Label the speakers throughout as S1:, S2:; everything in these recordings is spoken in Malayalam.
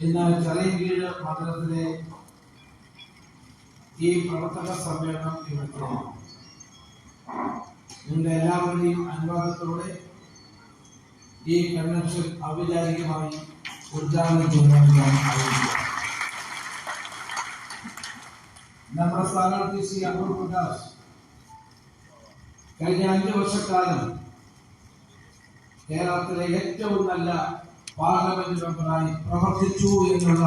S1: ഇന്ന് ചെറിയകീഴ് മണ്ഡലത്തിലെ ഈ പ്രവർത്തക സമ്മേളനം ഇവിടെ നിങ്ങളുടെ എല്ലാവരുടെയും അനുവാദത്തോടെ ഈ കൺവെൻഷൻ ഔപചാരികമായി ഉദ്ഘാടനം ആഗ്രഹിക്കുന്നു നമ്മുടെ സ്ഥാനാർത്ഥി ശ്രീ അടൂർ പ്രകാശ് കഴിഞ്ഞ അഞ്ചു വർഷക്കാലം കേരളത്തിലെ ഏറ്റവും നല്ല പാർലമെന്റ് മെമ്പറായി പ്രവർത്തിച്ചു എന്നുള്ള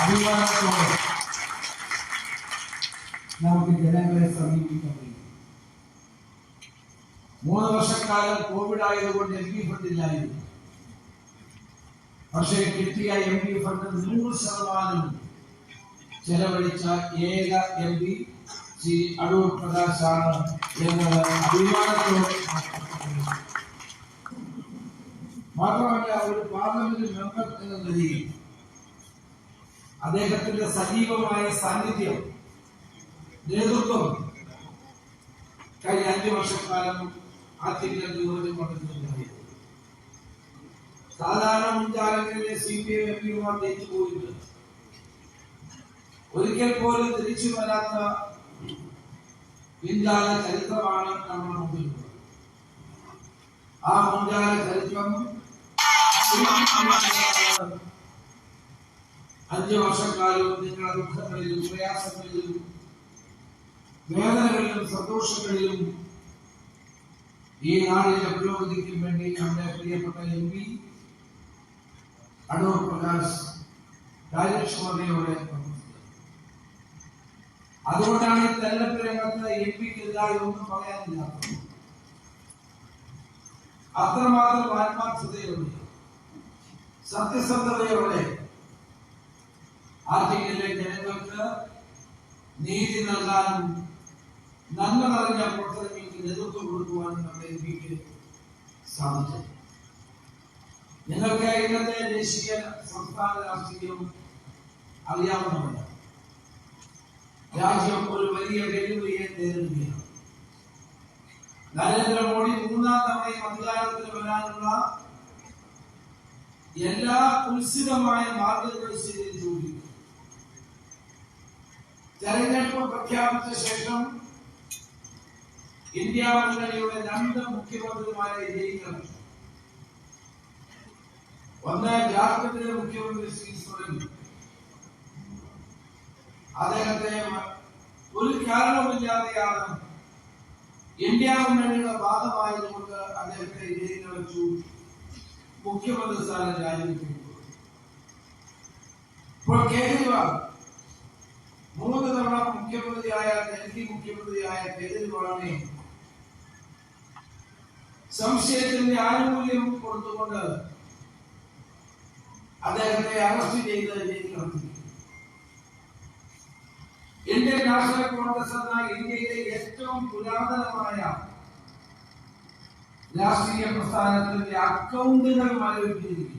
S1: അഭിമാനത്തോടെ നമുക്ക് ജനങ്ങളെ സമീപിക്കാൻ കഴിയും. മൂന്ന് വർഷക്കാലം കോവിഡ് ആയതുകൊണ്ട് എം പി ഫണ്ടില്ലായിരുന്നു പക്ഷേ കിട്ടിയ എം പി ഫണ്ട് നൂറ് ശതമാനം ചെലവഴിച്ച ഏക എം പി ശ്രീ അടൂർ പ്രകാശാണ് എന്നത് അഭിമാനത്തോടെ മാത്രമല്ല ഒരു പാർലമെന്റ് മെമ്പർ എന്ന നിലയിൽ അദ്ദേഹത്തിന്റെ സജീവമായ സാന്നിധ്യം നേതൃത്വം കഴിഞ്ഞ അഞ്ചു വർഷക്കാലം ആറ്റിങ്ങൽ നിയോജക മണ്ഡലത്തിലുണ്ടായിരുന്നു സാധാരണ മുൻകാലങ്ങളിലെ സി പി എം എം പിമാർ ജയിച്ചു പോയിട്ടുണ്ട്. ഒരിക്കൽ പോലും തിരിച്ചു വരാത്ത പിൻകാല ചരിത്രമാണ് നമ്മുടെ മുമ്പിലുള്ളത്. ആ മുൻകാല ചരിത്രം അഞ്ചു വർഷക്കാലവും നിങ്ങളുടെ ദുഃഖങ്ങളിലും പ്രയാസങ്ങളിലും വേദനകളിലും സന്തോഷങ്ങളിലും ഈ നാടിന്റെ പുരോഗതിക്കും വേണ്ടി നമ്മുടെ പ്രിയപ്പെട്ട എം പി അടൂർ പ്രകാശ് കാര്യക്ഷമതയോടെ അതുകൊണ്ടാണ് ഈ തെരഞ്ഞെടുപ്പ് രംഗത്ത് എം പിക്കെതിരായി ഒന്നും പറയാനില്ലാത്തത്. അത്രമാത്രം ആത്മാർത്ഥതയോടെ സത്യസന്ധതയോടെ ആർട്ടിക്കലിലെ ജനങ്ങൾക്ക് നീതി നൽകാൻ നന്മ നിറഞ്ഞ പ്രവർത്തനങ്ങൾക്ക് നേതൃത്വം കൊടുക്കുവാനും നമ്മുടെ എം സാധിച്ചു നിങ്ങൾക്ക് ഇന്നത്തെ ദേശീയ സംസ്ഥാന രാഷ്ട്രീയം അറിയാവുന്നതല്ല രാജ്യം ഒരു വലിയ വെല്ലുവിളിയെ നേരിടുകയാണ്. നരേന്ദ്രമോദി മൂന്നാം തവണയും അധികാരത്തിൽ വരാനുള്ള എല്ലാ കുൽസിതമായ മാർഗങ്ങളും സ്വീകരിച്ചുകൊണ്ടിരിക്കുന്നു. തെരഞ്ഞെടുപ്പ് പ്രഖ്യാപിച്ച ശേഷം ഇന്ത്യ മുന്നണിയുടെ രണ്ട് മുഖ്യമന്ത്രിമാരെ ജയിക്കണം ഒന്ന് ജാർഖണ്ഡിലെ മുഖ്യമന്ത്രി ശ്രീ സോറൻ അദ്ദേഹത്തെ ഒരു കാരണവുമില്ലാതെയാണ് ഇന്ത്യ മുന്നണിയുടെ ഭാഗമായതുകൊണ്ട് അദ്ദേഹത്തെ ജയിലിൽ വെച്ചു മുഖ്യമന്ത്രി സ്ഥാനം രാജിവെച്ചു ഇപ്പോൾ കേജ്രിവാൾ മൂന്ന് തവണ മുഖ്യമന്ത്രിയായ ഡൽഹി മുഖ്യമന്ത്രിയായ കേജ്രിവാളിനെ സംശയത്തിന്റെ ആനുകൂല്യം കൊടുത്തുകൊണ്ട് അദ്ദേഹത്തെ അറസ്റ്റ് ചെയ്ത് ജയിലിൽ നടത്തി ഇന്ത്യൻ നാഷണൽ കോൺഗ്രസ് എന്ന ഇന്ത്യയിലെ ഏറ്റവും പുരാതനമായ രാഷ്ട്രീയ പ്രസ്ഥാനത്തിന്റെ അക്കൗണ്ടുകൾ മരവിപ്പിച്ചിരിക്കുന്നു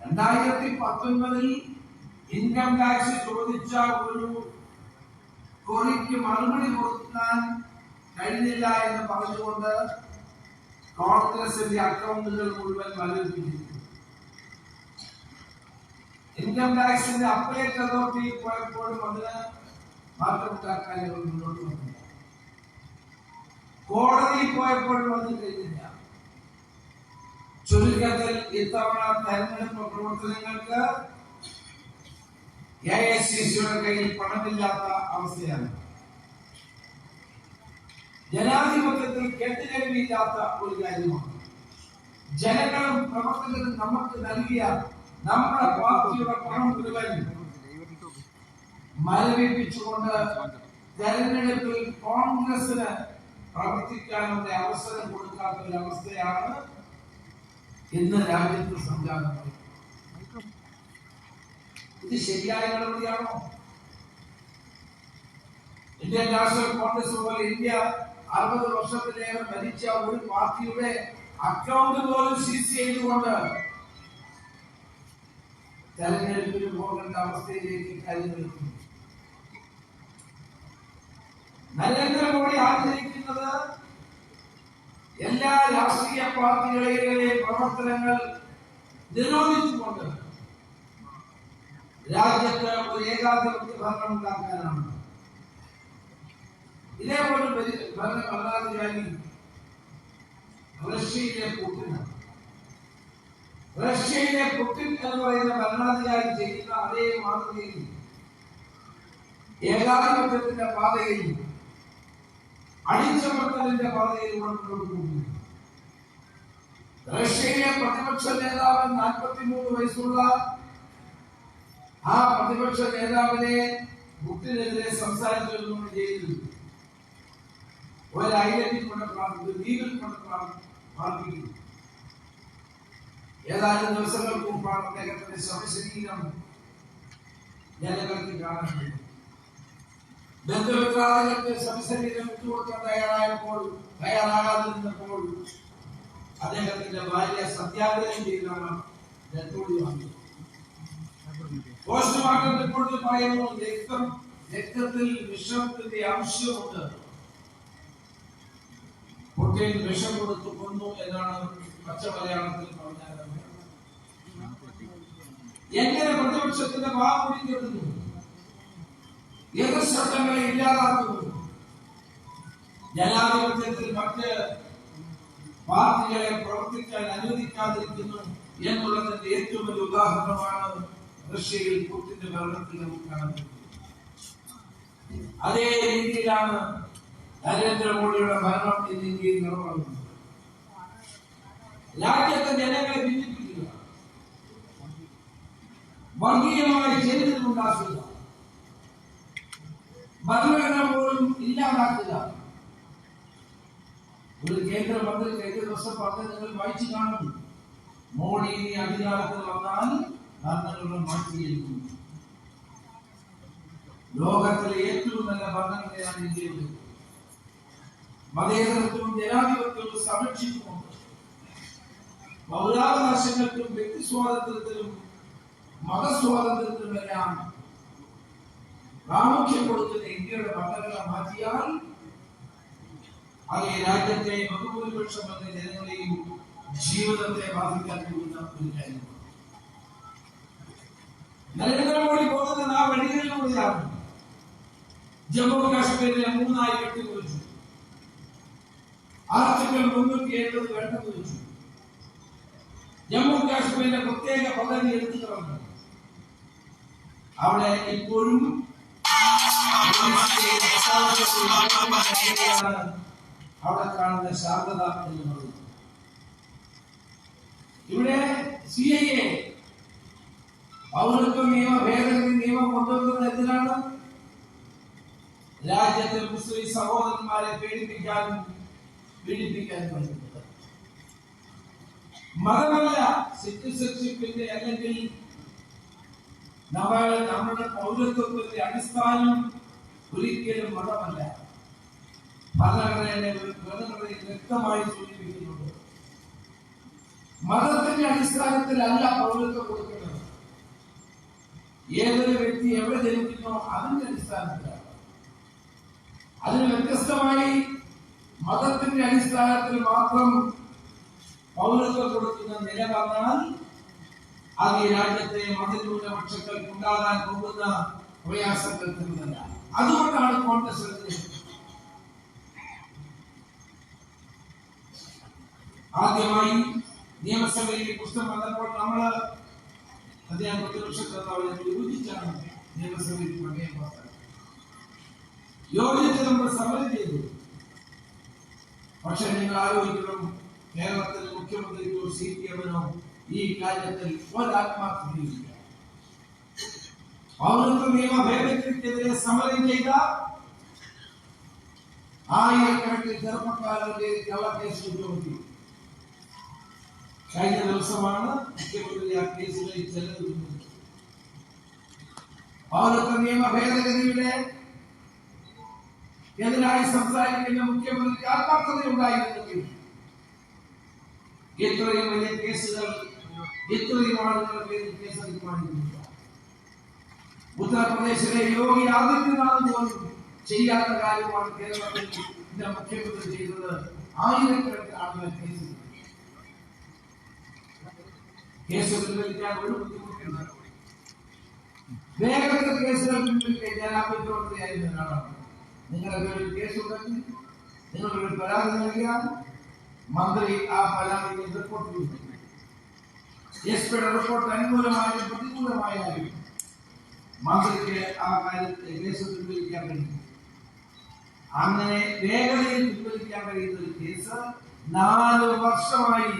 S1: രണ്ടായിരത്തി പത്തൊൻപതിൽ ഇൻകം ടാക്സ് ചോദിച്ച ഒരു കോറിക്ക് മറുപടി കൊടുക്കാൻ കഴിഞ്ഞില്ല എന്ന് പറഞ്ഞുകൊണ്ട് കോൺഗ്രസിന്റെ അക്കൗണ്ടുകൾ മുഴുവൻ മരവിപ്പിച്ചിരിക്കുന്നു ഇൻകം ടാക്സിന്റെ അപ്പലേറ്റ് അതോറിറ്റി പോയപ്പോഴും അതിന് മാറ്റം ഉണ്ടാക്കാൻ മുന്നോട്ട് വന്നില്ല. കോടതിയിൽ പോയപ്പോഴും അത് കഴിഞ്ഞില്ല. ചുരുക്കത്തിൽ ഇത്തവണ തെരഞ്ഞെടുപ്പ് പ്രവർത്തനങ്ങൾക്ക് എ ഐ സി സിയുടെ കയ്യിൽ പണമില്ലാത്ത അവസ്ഥയാണ്. ജനാധിപത്യത്തിൽ കെട്ടുകഴിവില്ലാത്ത ഒരു കാര്യമാണ്. ജനങ്ങളും പ്രവർത്തകരും നമുക്ക് നൽകിയ നമ്മുടെ പാർട്ടിയുടെ പണം മുഴുവൻ മരവിപ്പിച്ചുകൊണ്ട് തെരഞ്ഞെടുപ്പിൽ കോൺഗ്രസിന് പ്രവർത്തിക്കാനുള്ള അവസരം കൊടുക്കാത്ത ഒരു അവസ്ഥയാണ് ഇന്ന് രാജ്യത്ത് സംജാതം ഇത് ശരിയായ നടപടിയാണോ? ഇന്ത്യൻ നാഷണൽ കോൺഗ്രസ് പോലെ ഇന്ത്യ അറുപത് വർഷത്തിലേറെ ഭരിച്ച ഒരു പാർട്ടിയുടെ അക്കൗണ്ട് പോലും സീസ് ചെയ്തുകൊണ്ട് തെരഞ്ഞെടുപ്പിന് പോകേണ്ട അവസ്ഥയിലേക്ക് കാര്യങ്ങൾ എത്തുന്നു. നരേന്ദ്രമോദി ആഗ്രഹിക്കുന്നത് എല്ലാ രാഷ്ട്രീയ പാർട്ടികളിലെ പ്രവർത്തനങ്ങൾ നിരോധിച്ചുകൊണ്ട് രാജ്യത്ത് ഒരു ഏകാധിപത്യ ഭരണം ഉണ്ടാക്കാനാണ്. ഇതേപോലെ ഭരണ ഭരണാധികാരി റഷ്യയിലെ റഷ്യയിലെ പുട്ടിൻ എന്ന് പറയുന്ന ഭരണാധികാരി ചെയ്യുന്ന അതേ മാതൃകയിൽ ഏകാധിപത്യത്തിന്റെ പാതയിൽ അടിച്ചമർത്തലിന്റെ പാതയിലൂടെ റഷ്യയിലെ പ്രതിപക്ഷ നേതാവ് നാൽപ്പത്തിമൂന്ന് വയസ്സുള്ള ആ പ്രതിപക്ഷ നേതാവിനെ പുട്ടിനെതിരെ സംസാരിച്ചിരുന്നു ജയിലിൽ. ഒരു ഐഡന്റിറ്റി കൊണ്ട് പ്രാർത്ഥിക്കുന്നു. ഏതാനും ദിവസങ്ങൾക്ക് മുമ്പാണ് അദ്ദേഹത്തിന്റെ ശവശരീരം ജനങ്ങൾക്ക് കാണാൻ ബന്ധുമിത്രാദികൾക്ക് സംശരീരം വിട്ടുകൊടുക്കാൻ തയ്യാറായപ്പോൾ തയ്യാറാകാതിരുന്നപ്പോൾ അദ്ദേഹത്തിന്റെ ഭാര്യ സത്യാഗ്രഹം ചെയ്താണ് റിപ്പോർട്ടിൽ പറയുന്നു രക്തം രക്തത്തിൽ വിഷത്തിന്റെ അംശമുണ്ട് കുട്ടിയിൽ വിഷം കൊടുത്തു കൊന്നു എന്നാണ് പച്ച മലയാളത്തിൽ പറഞ്ഞത്. എങ്ങനെ പ്രതിപക്ഷത്തിന്റെ എതിർശബ്ദങ്ങളെ ഇല്ലാതാക്കുന്നു. ജനാധിപത്യത്തിൽ മറ്റ് പാർട്ടികളെ പ്രവർത്തിക്കാൻ അനുവദിക്കാതിരിക്കുന്നു എന്നുള്ളതിന്റെ ഏറ്റവും വലിയ ഉദാഹരണമാണ് റഷ്യയിൽ പുട്ടിന്റെ ഭരണത്തിൽ നമുക്ക് കാണുന്നത് അതേ രീതിയിലാണ് നരേന്ദ്രമോദിയുടെ ഭരണം ഇന്ന് ഇന്ത്യയിൽ നിലകൊള്ളുന്നത്. രാജ്യത്തെ ജനങ്ങളെ ഭിന്നിപ്പിക്കുക. വർഗീയമായി ഭരണഘടന പോലും ഇല്ലാതാക്കുക. ഒരു കേന്ദ്രമന്ത്രി കഴിഞ്ഞ ദിവസം പറഞ്ഞ് നിങ്ങൾ വായിച്ചു കാണും. മോഡി ഇനി അധികാരത്തിൽ വന്നാൽ ഭരണഘടന മാറ്റിയിരിക്കും. ലോകത്തിലെ ഏറ്റവും നല്ല ഭരണഘടനയാണ് ഇന്ത്യയുടെ. മതേതരത്വവും ജനാധിപത്യവും സംരക്ഷിക്കുന്നുണ്ട്. പൗരാവകാശങ്ങൾക്കും വ്യക്തി സ്വാതന്ത്ര്യത്തിലും മതസ്വാതന്ത്ര്യത്തിലുമെല്ലാം പ്രാമുഖ്യം കൊടുക്കുന്ന ഇന്ത്യയുടെ ഭരണഘടന മാറ്റിയാൽ അത് രാജ്യത്തെ ബഹുഭൂരിപക്ഷം എന്ന ജനങ്ങളെയും ജീവിതത്തെ ബാധിക്കാൻ പോകുന്ന ഒരു കാര്യമാണ്. നരേന്ദ്രമോദി പോകുന്നത് ആ വഴികളിലൂടെയാണ് ജമ്മു കാശ്മീരിലെ മൂന്നായി വെട്ടിക്കുറിച്ചു ആർട്ടിക്കിൾ മുന്നൂറ്റി എഴുപത് വെട്ടിക്കുറിച്ചു ജമ്മു കാശ്മീരിന്റെ പ്രത്യേക പദവി എടുത്തു അവിടെ ഇപ്പോഴും അവിടെ കാണുന്ന ശാന്തത എന്ന് പറയുന്നത്. ഇവിടെ സി ഐ എ പൗരത്വ നിയമ ഭേദഗതി നിയമം കൊണ്ടുവന്നത് എന്തിനാണ്? രാജ്യത്തെ മുസ്ലിം സഹോദരന്മാരെ പീഡിപ്പിക്കാനും പീഡിപ്പിക്കാനും വേണ്ടിയിട്ട് മതമല്ല സിറ്റിസൺഷിപ്പിന്റെ അല്ലെങ്കിൽ നമ്മൾ നമ്മുടെ പൗരത്വത്തിന്റെ അടിസ്ഥാനം ഒരിക്കലും മതമല്ല. ഭരണഘടനയുടെ ഭരണഘടനയിൽ വ്യക്തമായി സൂചിപ്പിക്കുന്നുണ്ട്. മതത്തിന്റെ അടിസ്ഥാനത്തിലല്ല പൗരത്വം കൊടുക്കുന്നത് ഏതൊരു വ്യക്തി എവിടെ ജനിക്കുന്നോ അതിന്റെ അടിസ്ഥാനത്തിലാണ്. അതിന് വ്യത്യസ്തമായി മതത്തിന്റെ അടിസ്ഥാനത്തിൽ മാത്രം പൗരത്വം കൊടുക്കുന്ന നില വന്നാൽ അത് ഈ രാജ്യത്തെ മതന്യൂനപക്ഷങ്ങൾക്ക് ഉണ്ടാകാൻ പോകുന്ന പ്രയാസങ്ങൾ തന്നെയല്ല അതുകൊണ്ടാണ് കോൺഗ്രസ്. ആദ്യമായി നിയമസഭയിൽ പുസ്തകം വന്നപ്പോൾ നമ്മൾ അദ്ദേഹം പ്രതിപക്ഷ നേതാവ് യോജിച്ചാണ് നിയമസഭയിൽ പ്രമേയം പാസ്സാക്കിയത് യോജിച്ച് നമ്മൾ സമരം ചെയ്തു പക്ഷെ നിങ്ങൾ ആലോചിക്കണം കേരളത്തിലെ മുഖ്യമന്ത്രിക്കോ സി പി എമ്മിനോ ഈ കാര്യത്തിൽ ഒരാത്മാർത്ഥതയില്ല പൗരത്വ നിയമ ഭേദഗതിക്കെതിരെ സമരം ചെയ്ത ആയിരക്കണക്കിന് ചെറുപ്പക്കാരുടെ കള്ളക്കേസ് ചുമത്തി കഴിഞ്ഞ ദിവസമാണ് മുഖ്യമന്ത്രി ആ കേസുകളിൽ ചിലത് പിൻവലിച്ചത്. പൗരത്വ നിയമ ഭേദഗതിയുടെ എതിരായി സംസാരിക്കുന്ന മുഖ്യമന്ത്രിക്ക് ആത്മാർത്ഥത ഉണ്ടായിരുന്നെങ്കിൽ ഇത്രയും വലിയ കേസുകൾ ഇത്രയും ആളുകളുടെ പേരിൽ ഉത്തർപ്രദേശിലെ യോഗി ആദിത്യനാഥ് പോലും ചെയ്യാത്ത കാര്യമാണ് കേരളത്തിൽ ഇതിന്റെ മുഖ്യമന്ത്രി ചെയ്തത് ആയിരക്കണക്കിന് ആളുകളെ കേസ് കേസ് പിൻവലിക്കാൻ ഒരു ബുദ്ധിമുട്ടില്ല വേഗത്തിൽ കേസുകൾ പിൻവലിക്കാൻ ഞാൻ ആഭ്യന്തരമന്ത്രിയായിരുന്ന ഒരാളാണ്. നിങ്ങളുടെ പേരിൽ കേസ് ഉണ്ടെങ്കിൽ നിങ്ങളൊരു പരാതി നൽകിയാൽ മന്ത്രി ആ പരാതി റിപ്പോർട്ട് ചെയ്യും എസ് റിപ്പോർട്ട് അനുകൂലമായാലും പ്രതികൂലമായാലും മന്ത്രിക്ക് ആ കാര്യത്തെ കേസ് പിൻവലിക്കാൻ കഴിയും അങ്ങനെ വേഗതയിൽ പിൻവലിക്കാൻ കഴിയുന്ന ഒരു കേസ് നാല് വർഷമായി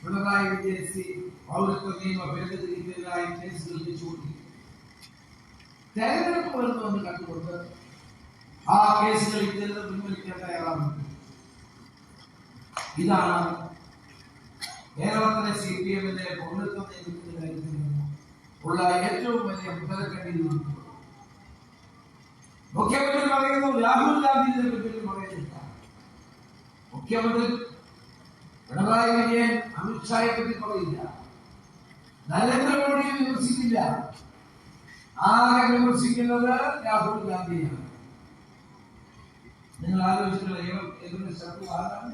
S1: പിണറായി വിജയൻ സി പൗരത്വ നിയമ ഭേദഗതിക്കെതിരായ കേസ് വെച്ചുകൊണ്ടിരിക്കുന്നു തെരഞ്ഞെടുപ്പ് വരുന്നുവെന്ന് കണ്ടുകൊണ്ട് ആ കേസുകളിൽ പിൻവലിക്കാൻ തയ്യാറാകുന്നു ഇതാണ് കേരളത്തിലെ സി പി എമ്മിന്റെ ഉള്ള ഏറ്റവും വലിയ മുതലക്കണ്ണിൽ മുഖ്യമന്ത്രി പറയുന്നു രാഹുൽ ഗാന്ധിയെ പറ്റി പറയുന്നില്ല. മുഖ്യമന്ത്രി പിണറായി വിജയൻ അമിത്ഷായെ പറ്റി പറയില്ല. നരേന്ദ്രമോദിയെ വിമർശിക്കില്ല. ആകെ വിമർശിക്കുന്നത് രാഹുൽ ഗാന്ധിയാണ്. നിങ്ങൾ ആലോചിച്ചിട്ടുള്ള ഏതൊരു ശത്രു ആരാണ്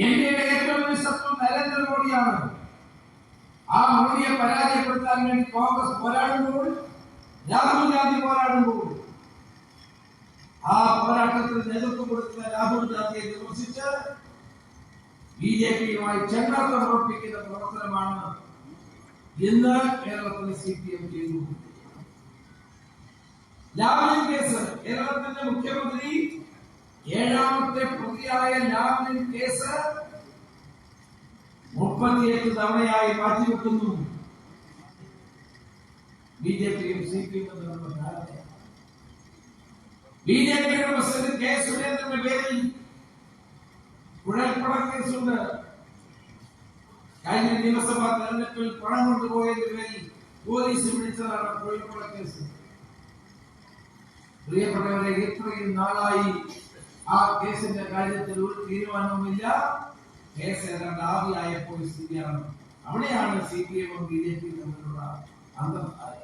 S1: ഇന്ത്യയുടെ ഏറ്റവും വലിയ ശത്രു നരേന്ദ്രമോദിയാണ് ആ മോദിയെ പരാജയപ്പെടുത്താൻ വേണ്ടി കോൺഗ്രസ് പോരാടുമ്പോൾ രാഹുൽ ഗാന്ധി പോരാടുമ്പോൾ. ആ പോരാട്ടത്തിൽ നേതൃത്വം കൊടുക്കുന്ന രാഹുൽ ഗാന്ധിയെ വിമർശിച്ച് ബി ജെ പിയുമായി ചെങ്ങാത്ത പ്രവർത്തിക്കുന്ന പ്രവർത്തനമാണ് ഇന്ന് കേരളത്തിലെ സി പി എം ചെയ്തു കേസ് കേരളത്തിന്റെ മുഖ്യമന്ത്രി ഏഴാമത്തെ പ്രതിയായ ലാബിൻ കേസ് മുപ്പത്തിയെട്ട് തവണയായി മാറ്റിവെക്കുന്നു ബി ജെ പിയും സി പി ബി ജെ പിയുടെ പ്രസിഡന്റ് കെ സുരേന്ദ്രന്റെ പേരിൽ കുഴൽപ്പണ കേസുണ്ട്. കഴിഞ്ഞ നിയമസഭാ തെരഞ്ഞെടുപ്പിൽ പണം കൊണ്ടുപോയതിന്റെ പേരിൽ പോലീസ് വിളിച്ചതാണ് കുഴൽപ്പണ കേസ്. പ്രിയപ്പെട്ടവരെ ഇത്രയും നാളായി ആ കേസിന്റെ കാര്യത്തിൽ ഒരു തീരുമാനവുമില്ല. കേസ് ഏതാണ്ട് ആദ്യമായപ്പോൾ സ്ഥിതിയാണ്. അവിടെയാണ് സി പി എമ്മും ബി ജെ പിയും തമ്മിലുള്ള അന്തർധാര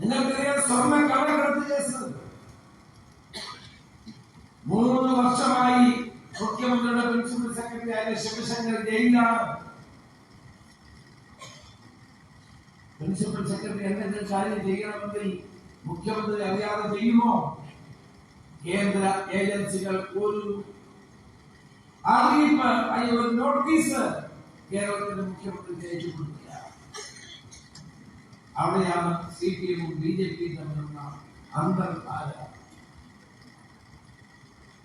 S1: നിങ്ങൾക്കറിയാം സ്വർണ കള്ളക്കടത്ത് കേസ്. മൂന്ന് വർഷമായി മുഖ്യമന്ത്രിയുടെ പ്രിൻസിപ്പൽ സെക്രട്ടറി ആയ ശിവശങ്കർ ജയിലാണ് പ്രിൻസിപ്പൽ സെക്രട്ടറി എന്തെങ്കിലും കാര്യം ചെയ്യണമെങ്കിൽ മുഖ്യമന്ത്രി അറിയാതെ ചെയ്യുമോ? കേന്ദ്ര ഏജൻസികൾ ഒരു അറിയിപ്പ് അല്ലെങ്കിൽ ഒരു നോട്ടീസ് കേരളത്തിന്റെ മുഖ്യമന്ത്രി അയച്ചു കൊടുക്കുക അവിടെയാണ് സി പി എമ്മും ബി ജെ പിയും തമ്മിലുള്ള അന്തർധാര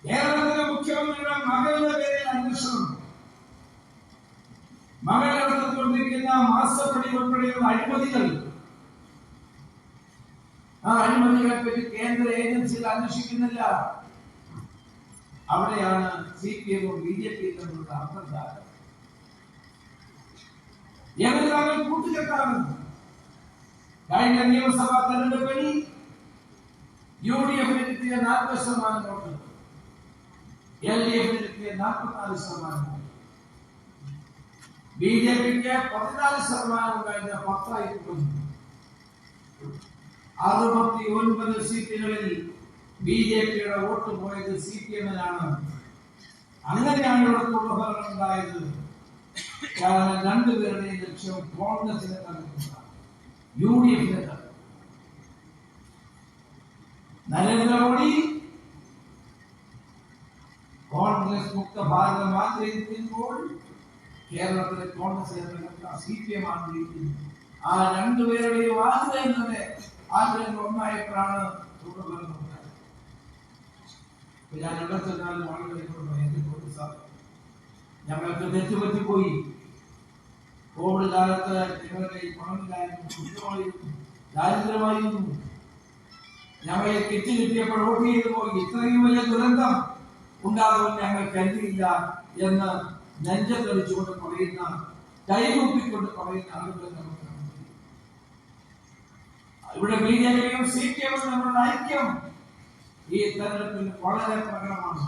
S1: കേരളത്തിലെ മുഖ്യമന്ത്രിയുടെ മകളുടെ പേരിൽ അന്വേഷണം. മകൾ നടത്തിക്കൊണ്ടിരിക്കുന്ന മാസപ്പടി ഉൾപ്പെടെയുള്ള അഴിമതികൾ ആ അഴിമതികളെ പറ്റി കേന്ദ്ര ഏജൻസികൾ അന്വേഷിക്കുന്നില്ല. അവിടെയാണ് സി പി എമ്മും ബി ജെ പിയും തമ്മിലുള്ള അന്തർധാര കൂട്ടുകെട്ടാണ്? കഴിഞ്ഞ നിയമസഭാ തെരഞ്ഞെടുപ്പിൽ യു ഡി എഫിന് കിട്ടിയ നാൽപ്പത് ശതമാനം വോട്ട് എൽ ഡി എഫിന് കിട്ടിയ നാൽപ്പത്തിനാല് ശതമാനം ബി ജെ പിക്ക് പതിനാല് ശതമാനം കഴിഞ്ഞ പത്തായി കുറഞ്ഞു അറുപത്തി ഒൻപത് സീറ്റുകളിൽ ബി ജെ പിയുടെ വോട്ട് പോയത് സി പി എമ്മിനാണ്. അങ്ങനെയാണ് ഇവിടെ തുടർഭരണം ഉണ്ടായത്. കാരണം രണ്ടുപേരുടെയും ലക്ഷ്യം കോൺഗ്രസിനെ തകർക്കുന്നതാണ്. യു ഡി എഫിനെ തകർക്കുക നരേന്ദ്രമോദി കോൺഗ്രസ് മുക്ത ഭാരതം ആഗ്രഹിക്കുമ്പോൾ കേരളത്തിലെ കോൺഗ്രസിനെ തകർക്കുക സി പി എം ആഗ്രഹിക്കുന്നു ആ രണ്ടുപേരുടെയും ആഗ്രഹം തന്നെ ആഗ്രഹങ്ങൾ ഒന്നായപ്പോഴാണ് ഞാൻ എവിടെ ചെന്നാലും ആളുകൾ എന്നോട് പറയും, "എന്റെ പോലീസ് സാർ, ഞങ്ങൾക്ക് തെറ്റുപറ്റിപ്പോയി കോവിഡ് കാലത്ത് ഞങ്ങളുടെ പണമില്ലായിരുന്നു ദാരിദ്ര്യമായിരുന്നു. ഞങ്ങളെ കിറ്റ് കിട്ടിയപ്പോൾ വോട്ട് ചെയ്തു പോയി. ഇത്രയും വലിയ ദുരന്തം ഉണ്ടാകുമെന്ന് ഞങ്ങൾ കരുതിയില്ല എന്ന് നെഞ്ചത്തടിച്ചുകൊണ്ട് പറയുന്ന കൈകൂപ്പിക്കൊണ്ട് പറയുന്ന ആളുകൾ നമ്മൾ. ഇവിടെ ബി ജെ പിയും സി പി എമ്മും തമ്മിലുള്ള ഐക്യം ഈ തെരഞ്ഞെടുപ്പിൽ വളരെ പ്രകടമാണ്.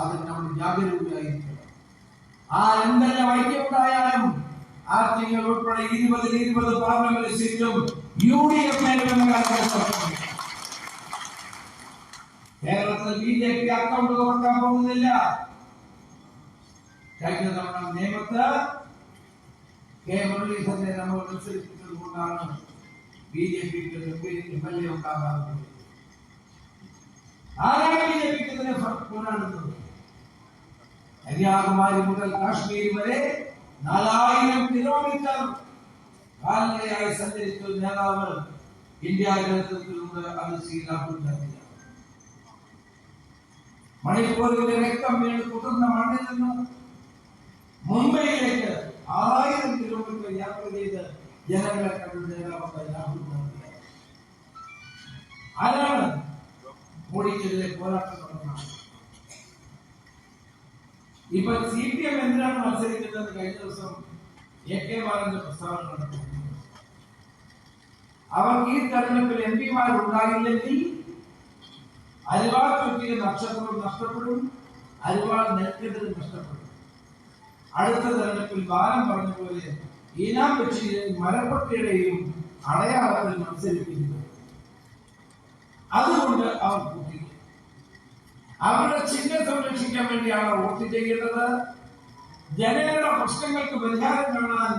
S1: അതിൽ നമ്മൾ ജാഗരൂകരായിരിക്കണം. ആ എന്തെല്ലാം ഐക്യമുണ്ടായാലും ആർട്ടിങ്ങൾ ഉൾപ്പെടെ ഇരുപതിൽ ഇരുപത് പാർലമെന്റ് സീറ്റും യു ഡി എഫ് കേരളത്തിൽ ബി ജെ പി അക്കൗണ്ട് തുറക്കാൻ പോകുന്നില്ല. കഴിഞ്ഞ തവണ നിയമത്ത് കെ മുരളീധരനെ നമ്മൾ മത്സരിപ്പിച്ചത് കൊണ്ടാണ് ബി ജെ പിക്ക് എം എൽ എ ഉണ്ടാകാറുള്ളത് ആരാണ് ബി ജെ പിക്ക് ഇതിനെ പോരാടുന്നത് കന്യാകുമാരി മുതൽ കാശ്മീർ വരെ നാലായിരം കിലോമീറ്റർ കാൽനടയായി സഞ്ചരിച്ച നേതാവ് ഇന്ത്യ ചരിത്രത്തിലൂടെ അത് ഗാന്ധിയാണ് മണിപ്പൂരിലെ രക്തം വീണ് കുതിർന്ന മണ്ണിൽ നിന്ന് മുംബൈയിലേക്ക് ആയിരം കിലോമീറ്റർ യാത്ര ചെയ്ത് മോഡിക്കെതിരെ പോരാട്ടം ഇപ്പൊ സി പി എം എന്തിനാണ് മത്സരിക്കുന്നത് കഴിഞ്ഞ ദിവസം എ കെ ബാലന്റെ പ്രസ്താവന അവർക്ക് ഈ തെരഞ്ഞെടുപ്പിൽ എം പിമാർ ഉണ്ടാകില്ലെങ്കിൽ അരിവാൾ ചുറ്റിയ നക്ഷത്രം നഷ്ടപ്പെടും അരിവാൾ നെൽക്കെതിരും നഷ്ടപ്പെടും. അടുത്ത തെരഞ്ഞെടുപ്പിൽ ബാലം പറഞ്ഞ പോലെ ഈനാം വെച്ചിയുടെയും മരപ്പട്ടിയുടെയും അടയാളത്തിൽ മത്സരിക്കുന്നു. അതുകൊണ്ട് അവർ കൂട്ടി. അവരുടെ ചിഹ്നം സംരക്ഷിക്കാൻ വേണ്ടിയാണ് വോട്ട് ചെയ്യേണ്ടത്. ജനങ്ങളുടെ പ്രശ്നങ്ങൾക്ക് പരിഹാരം കാണാൻ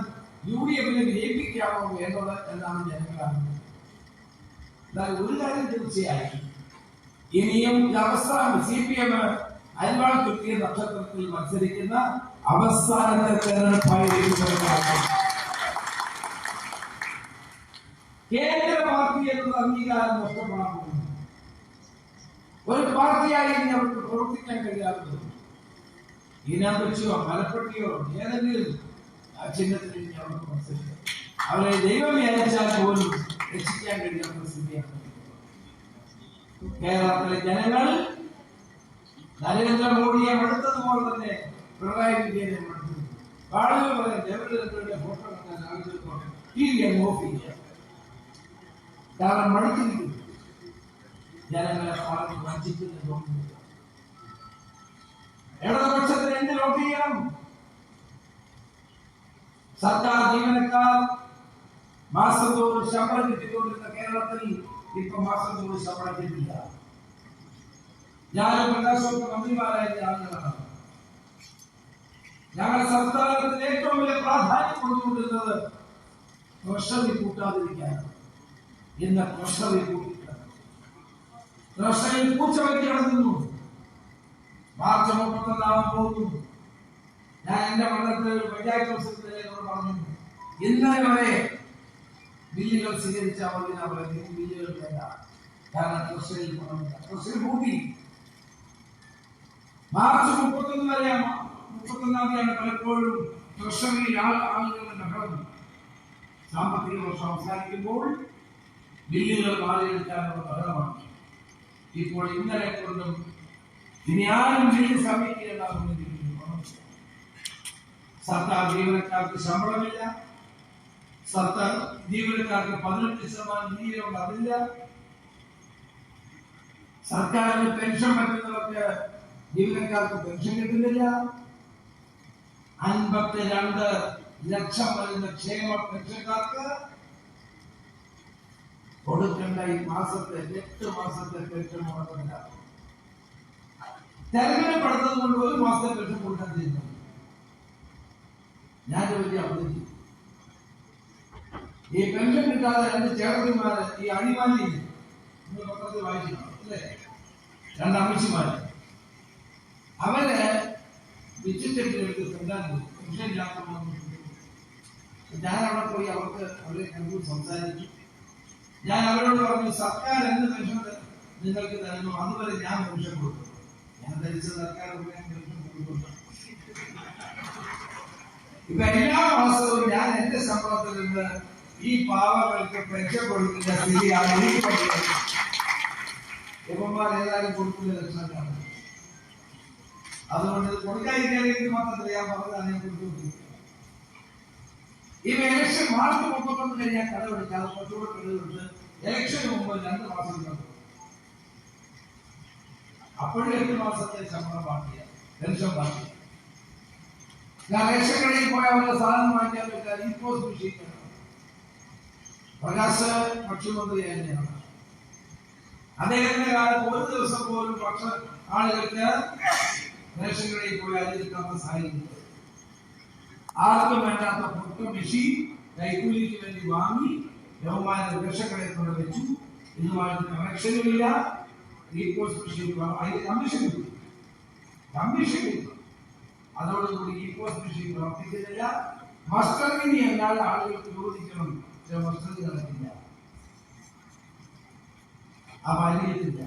S1: യു ഡി എഫിനെ വിജയിപ്പിക്കാമോ വേണ്ടത് എന്നാണ് ജനങ്ങളാണ് എന്നാൽ ഒരു കാര്യം തീർച്ചയായി. ഇനിയും അവസാനം സി പി എം അരിവാൾ കിട്ടിയ നക്ഷത്രത്തിൽ മത്സരിക്കുന്ന അവസാനത്തെ തെരഞ്ഞെടുപ്പായിരിക്കും കേന്ദ്ര പാർട്ടി എന്നുള്ള അംഗീകാരം നഷ്ടപ്പെടാൻ പോകുന്നു ഒരു പാർട്ടിയായി ഇനി അവർക്ക് പ്രവർത്തിക്കാൻ കഴിയാത്തത് ഈനാം വെച്ചോ മലപ്പെട്ടിയോ ഏതെങ്കിലും ആ ചിഹ്നത്തിൽ ഇനി അവർക്ക് മത്സരിക്കാം. അവരെ ദൈവം അയച്ചാൽ പോലും രക്ഷിക്കാൻ കഴിയാത്ത സ്ഥിതിയാണ്. കേരളത്തിലെ ജനങ്ങൾ നരേന്ദ്രമോദിയെ മടുത്തതുപോലെ തന്നെ പിണറായി വിജയനെ മടുത്തു. ആളുകൾ പറയാം ദേവദത്തയുടെ ഫോട്ടോ കണ്ടാൽ ആളുകൾ ഓഫ് ചെയ്യുക കാരണം മടുത്തിരിക്കുന്നു ജനങ്ങളെ പറഞ്ഞു വഞ്ചിക്കുന്ന തോന്നുന്നു ഇടതുപക്ഷത്തിന് എന്ത് വോട്ട് ചെയ്യണം? സർക്കാർ ജീവനക്കാർ മാസം തോറും ശമ്പളം കിട്ടിക്കൊണ്ടിരുന്ന കേരളത്തിൽ ഇപ്പൊ മാസം തോറും ശമ്പളം കിട്ടില്ല. ഞാനും പ്രകാശമൊക്കെ മന്ത്രിമാരായ ആളുകളാണ്. ഞങ്ങൾ സംസ്ഥാനത്തിന് ഏറ്റവും വലിയ പ്രാധാന്യം കൊടുത്തുകൊണ്ടിരുന്നത് ട്രഷറി കൂട്ടാതിരിക്കാൻ. ഇന്ന് ട്രഷറി കൂട്ടിയിട്ടുണ്ട് ട്രഷറിയിൽ പൂച്ച വയ്ക്കി കിടക്കുന്നു മാർച്ച് മുപ്പത്തൊന്നാമം പോകുന്നു. ഞാൻ എന്റെ മണ്ഡലത്തിൽ പഞ്ചായത്ത് പ്രസിഡന്റിനോട് പറഞ്ഞു ഇന്നലെ വരെ ബില്ലുകൾ സ്വീകരിച്ച അവർക്ക് ഞാൻ ബില്ലുകൾ വേണ്ട. കാരണം ട്രഷറിയിൽ പണമില്ല. ട്രഷറി കൂട്ടി മാർച്ച് മുപ്പത്തൊന്ന് വരെ മുപ്പത്തൊന്നാം പലപ്പോഴും ട്രഷറിയിൽ ആളുകളുടെ ബഹളം. സാമ്പത്തിക വർഷം അവസാനിക്കുമ്പോൾ ബില്ലുകൾ മാറിയെടുക്കാനുള്ള ബഹളമാണ് ഇപ്പോൾ ഇന്നലെ കൊണ്ടും ഇനി ആരും ബില്ല് സമീപിക്കേണ്ടാകുന്നിരിക്കുന്നു സർക്കാർ ജീവനക്കാർക്ക് ശമ്പളമില്ല. സർക്കാർ ജീവനക്കാർക്ക് പതിനെട്ട് ശതമാനം നീതിയുണ്ട് അതില്ല. സർക്കാരിന് പെൻഷൻ പറ്റുന്നവർക്ക് ജീവനക്കാർക്ക് പെൻഷൻ കിട്ടുന്നില്ല. അൻപത്തിരണ്ട് ലക്ഷം വരുന്ന ക്ഷേമ പെൻഷൻകാർക്ക് കൊടുക്കേണ്ട ഈ മാസത്തെ എട്ട് മാസത്തെ പെൻഷൻ മുടക്കില്ല തെരഞ്ഞെടുപ്പെടുത്തത് കൊണ്ട് ഒരു മാസത്തെ പെൻഷൻ കൊടുക്കാൻ ചെയ്യുന്നു. ഞാൻ വലിയ അവധി ഈ പെൻഷൻ കിട്ടാതെ രണ്ട് ചേട്ടന്മാര് ഈ അടിമാലി നിങ്ങൾ പത്രത്തിൽ വായിച്ചിട്ടുണ്ട് അല്ലേ? രണ്ട് അമ്മച്ചിമാര്. അവരെ വിച്ചിട്ടെടുത്ത് പോയി പെൻഷൻ ഇല്ലാത്ത ഞാൻ അവിടെ പോയി അവർക്ക് അവരെ കണ്ടു സംസാരിച്ചു. ഞാൻ അവരോട് പറഞ്ഞു സർക്കാർ എന്ത് പെൻഷൻ നിങ്ങൾക്ക് തരുന്നു. അതുവരെ ഞാൻ പെൻഷൻ കൊടുക്കും ഞാൻ ധരിച്ച സർക്കാർ പെൻഷൻ കൊടുക്കുന്നു ഇപ്പൊ എല്ലാ മാസവും ഞാൻ എന്റെ ശമ്പളത്തിൽ നിന്ന് ഈ പാവങ്ങൾക്ക് പെൻഷൻ കൊടുക്കുന്ന സ്ഥിതിയാണ് എനിക്ക് ഇവന്മാർ ഏതായാലും കൊടുക്കുന്ന ലക്ഷണങ്ങളാണ് അതുകൊണ്ട് കൊടുക്കാതിരിക്കാൻ എനിക്ക് മാത്രമല്ല ഞാൻ പറഞ്ഞതാണ് ഞാൻ കൊടുത്തുകൊണ്ടിരിക്കുന്നത്. ഇവ ഇലക്ഷൻ മാർച്ച് മുപ്പത്തൊന്ന് കഴിഞ്ഞാൽ കടമെടുക്കാതെ കുറച്ചുകൂടെ കടമെടുത്ത് ഇലക്ഷന് മുമ്പ് രണ്ട് മാസം കണ്ടു അപ്പോഴും എട്ട് മാസത്തെ ശമ്പളം ബാക്കിയാണ് പെൻഷൻ ബാക്കിയാണ് ഞാൻ റേഷൻ കടയിൽ പോയ സാധനം വാങ്ങിക്കാൻ ഈ പോസ്റ്റ് മെഷീൻ. പ്രകാശ് ഭക്ഷ്യമന്ത്രിയായിരുന്നു അദ്ദേഹത്തിന്റെ കാലത്ത് ഒരു ദിവസം പോലും ഭക്ഷണ ആളുകൾക്ക് റേഷൻ കടയിൽ പോയി ആർക്കും വേണ്ടാത്ത പൊട്ട മെഷീൻ കൈക്കൂലിക്ക് വേണ്ടി വാങ്ങി യവന്മാരെ വൃക്ഷങ്ങളെ കൊണ്ട് വെച്ചു. ഇതുമായിട്ട് കണക്ഷനുമില്ല റീപോസ്റ്റ് മെഷീൻ അതിന് കമ്മീഷൻ കമ്മീഷൻ അതോടുകൂടി ഈ പോസ്റ്റ് മെഷീൻ പ്രവർത്തിക്കുന്നില്ല. മസ്റ്ററിനി എന്നാൽ ആളുകൾക്ക് ചോദിക്കണം ചില മസ്റ്ററി നടക്കില്ല ആ പരിചയത്തില്ല.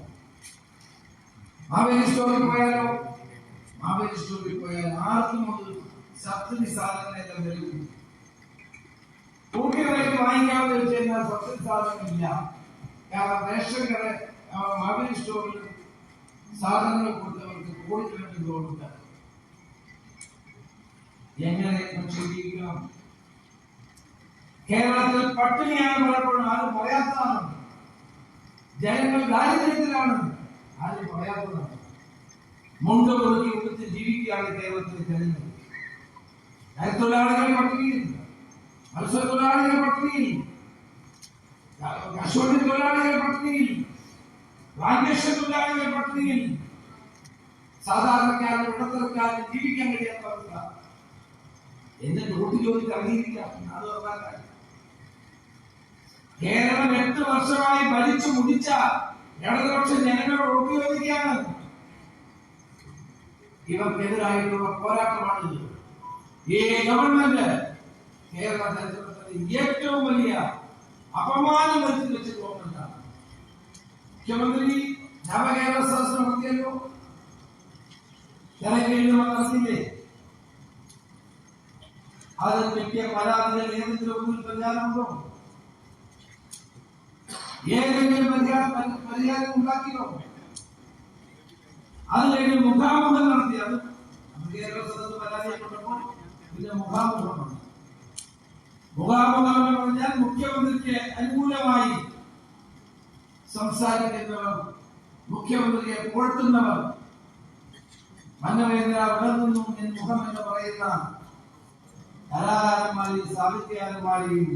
S1: മാവേലി സ്റ്റോറിൽ പോയാലോ? മാവേലി സ്റ്റോറിൽ പോയാൽ ആർക്കും ഒരു സബ്സിഡി സാധനങ്ങളെല്ലാം വരും കൂട്ടി വിലയ്ക്ക് വാങ്ങിക്കാമെന്ന് വെച്ച് കഴിഞ്ഞാൽ സബ്സിഡി സാധനങ്ങളില്ല കാരണം റേഷൻ കട മാവേലി സ്റ്റോറിൽ സാധനങ്ങൾ കൊടുത്തവർക്ക് കോടിക്കണക്കിന് കൊടുക്കാം എങ്ങനെ ജീവിക്കണം കേരളത്തിൽ പട്ടിണിയാണ് പലപ്പോഴും ആരും പറയാത്തതാണ്. ജനങ്ങൾ ദാരിദ്ര്യത്തിലാണ്. ആരും പറയാത്തതാണ്. മുണ്ട് കൊടുത്ത് ജീവിക്കുകയാണ് കേരളത്തിലെ ജനങ്ങൾ. തൊഴിലാളികൾ പട്ടിണിയിൽ മത്സ്യത്തൊഴിലാളികൾ പട്ടിണിയിൽ കശുവണ്ടി തൊഴിലാളികൾ പട്ടിണിയിൽ പ്ലാന്റേഷൻ തൊഴിലാളികൾ പട്ടിണിയിൽ സാധാരണക്കാരൻ ഇടത്തരക്കാരൻ ജീവിക്കാൻ കഴിയാത്ത അവസ്ഥ. എന്നെ വോട്ട് ചോദിച്ച് അറിയിരിക്കാം കേരളം എട്ട് വർഷമായി ഭരിച്ചു മുടിച്ച ഇടതുപക്ഷ ജനങ്ങളോട് വോട്ട് ചോദിക്കുകയാണ് ഇവർക്കെതിരായിട്ടുള്ള പോരാട്ടമാണിത്. ഈ ഗവൺമെന്റ് കേരള ചരിത്രത്തിലെ ഏറ്റവും വലിയ അപമാനം വരുത്തി വെച്ച ഗവൺമെന്റാണ് മുഖ്യമന്ത്രി നവകേരള സദസ് നടത്തിയല്ലോ? ജനകീയ നടത്തിയില്ലേ അത് കിട്ടിയ പരാതികൾ ഏതെങ്കിലും ഒന്നിൽ പരിഹാരമുണ്ടോ ഏതെങ്കിലും പരിഹാരം പരി- പരിഹാരം ഉണ്ടാക്കിയോ? അത് കഴിഞ്ഞ് മുഖാമുഖം നടത്തി അത് കേരള സദസ്സ് പരാജയപ്പെട്ടപ്പോൾ പിന്നെ മുഖാമുഖമാണ്. മുഖാമുഖം എന്ന് പറഞ്ഞാൽ മുഖ്യമന്ത്രിക്ക് അനുകൂലമായി സംസാരിക്കുന്നവർ മുഖ്യമന്ത്രിയെ പുകഴ്ത്തുന്നവർ. മന്നവേന്ദ്ര ഉണർന്നു എൻ മുഖം എന്ന് പറയുന്ന കലാകാരന്മാരെയും സാഹിത്യകാരന്മാരെയും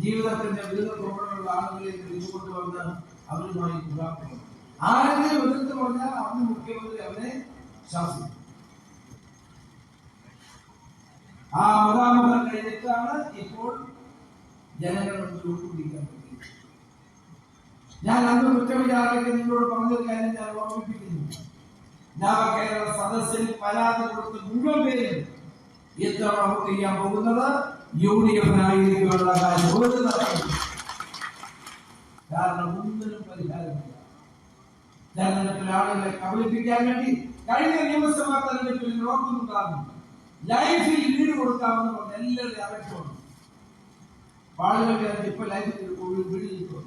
S1: ജീവിതത്തിന്റെ വിവിധ തോടുള്ള ആളുകളെ വിളിച്ചുകൊണ്ട് വന്ന് അവരുമായി ആരെങ്കിലും എതിർത്ത് പറഞ്ഞാൽ അന്ന് മുഖ്യമന്ത്രി അവരെ ശാസിക്കും. ആ മുഖാമുഖം കഴിഞ്ഞിട്ടാണ് ഇപ്പോൾ ജനങ്ങൾ ഞാൻ അന്ന് കുറ്റവിചാരക്ക് നിങ്ങളോട് പറഞ്ഞൊരു കാര്യം ഞാൻ ഓർമ്മിപ്പിക്കുന്നു. നവകേരള സദസ്സിൽ പരാതി കൊടുത്ത് മുഴുവൻ പേരും ഇത്തവണ വോട്ട് ചെയ്യാൻ പോകുന്നത് യു ഡി എഫിനായിരിക്കുള്ള കാര്യം. കാരണം ഒന്നിനും പരിഹാരമില്ല. തെരഞ്ഞെടുപ്പിൽ ആളുകളെ കബളിപ്പിക്കാൻ വേണ്ടി കഴിഞ്ഞ നിയമസഭാ തെരഞ്ഞെടുപ്പിൽ നോക്കുന്നുണ്ടാകും ലൈഫിൽ ലീഡ് കൊടുക്കാമെന്ന് പറഞ്ഞ എല്ലാവരുടെയും അപേക്ഷമാണ് ആളുകളുടെ ഇപ്പൊ ലൈഫിൽ വിടിയിട്ടുള്ളൂ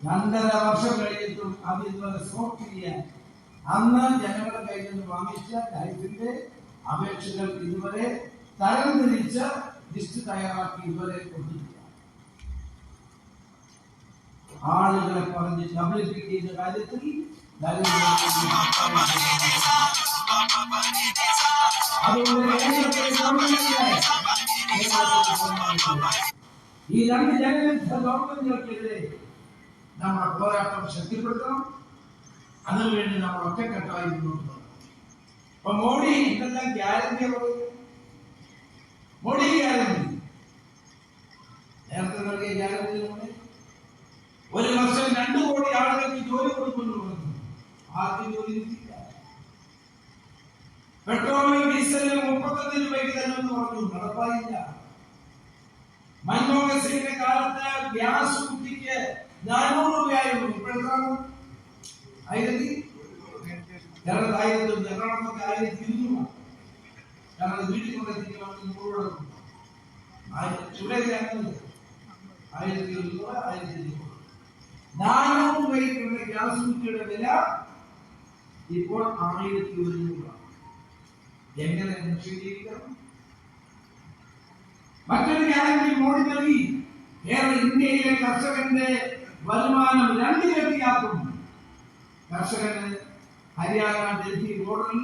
S1: രണ്ടര വർഷം കഴിഞ്ഞിട്ടും അത് ഇതുവരെ സോർട്ട് ചെയ്യാൻ അന്ന് ജനങ്ങളുടെ കയ്യിൽ നിന്ന് വാങ്ങിച്ച ലൈഫിന്റെ അപേക്ഷകൾ ഇതുവരെ തരംതിരിച്ച ലിസ്റ്റ് തയ്യാറാക്കി ഇതുവരെ കൊണ്ടിരിക്കുക ആളുകളെ പറഞ്ഞ് കബളിപ്പിക്കുന്ന കാര്യത്തിൽ ഈ രണ്ട് ജനവിരുദ്ധ നമ്മുടെ പോരാട്ടം ശക്തിപ്പെടുത്തണം. അതിനുവേണ്ടി നമ്മൾ ഒറ്റക്കെട്ടായി മുന്നോട്ട് പോകണം. അപ്പൊ മോഡി എന്തെല്ലാം ഗ്യാരണ്ടി മോഡി ഗ്യാരണ്ടി. നേരത്തെ നൽകിയ ഗ്യാരണ്ടി ഒരു വർഷം രണ്ടു കോടി ആളുകൾക്ക് ജോലി കൊടുക്കുന്നു ജോലി കിട്ടിയില്ല പെട്രോളിനും ഡീസലിനും മുപ്പത്തഞ്ച് രൂപയ്ക്ക് തരുമെന്ന് പറഞ്ഞു. നടപ്പായില്ല. മൻമോഹൻ സിംഗിന്റെ കാലത്ത് ഗ്യാസ് കുട്ടിക്ക് നാനൂറ് രൂപയായിരുന്നു. ഇപ്പോഴെത്താണ് ആയിരത്തി ആയിരത്തി ഒന്ന് എറണാകുളത്തൊക്കെ ആയിരത്തി ഇരുന്നൂറ്. കാരണം വീട്ടിൽ കൊണ്ടെത്തിക്കാൻ മുഴുവൻ ആയിരത്തി ഇവിടെ അങ്ങനെ ആയിരത്തി ഇരുന്നൂറ് ആയിരത്തി ഇരുന്നൂറ്. നാനൂറ് രൂപയ്ക്കുള്ള ഗ്യാസ് കുട്ടിയുടെ വില ഇപ്പോൾ ആയിരത്തി ഒരുന്നൂറാണ് എങ്ങനെ നിക്ഷേപിക്കണം? മറ്റൊരു ഗ്യാരണ്ടി മോഡി നൽകി കേരള ഇന്ത്യയിലെ കർഷകന്റെ വരുമാനം രണ്ടിലെത്തിയാക്കുന്നു കർഷകന് ഹരിയാന ഡൽഹി ബോർഡറിൽ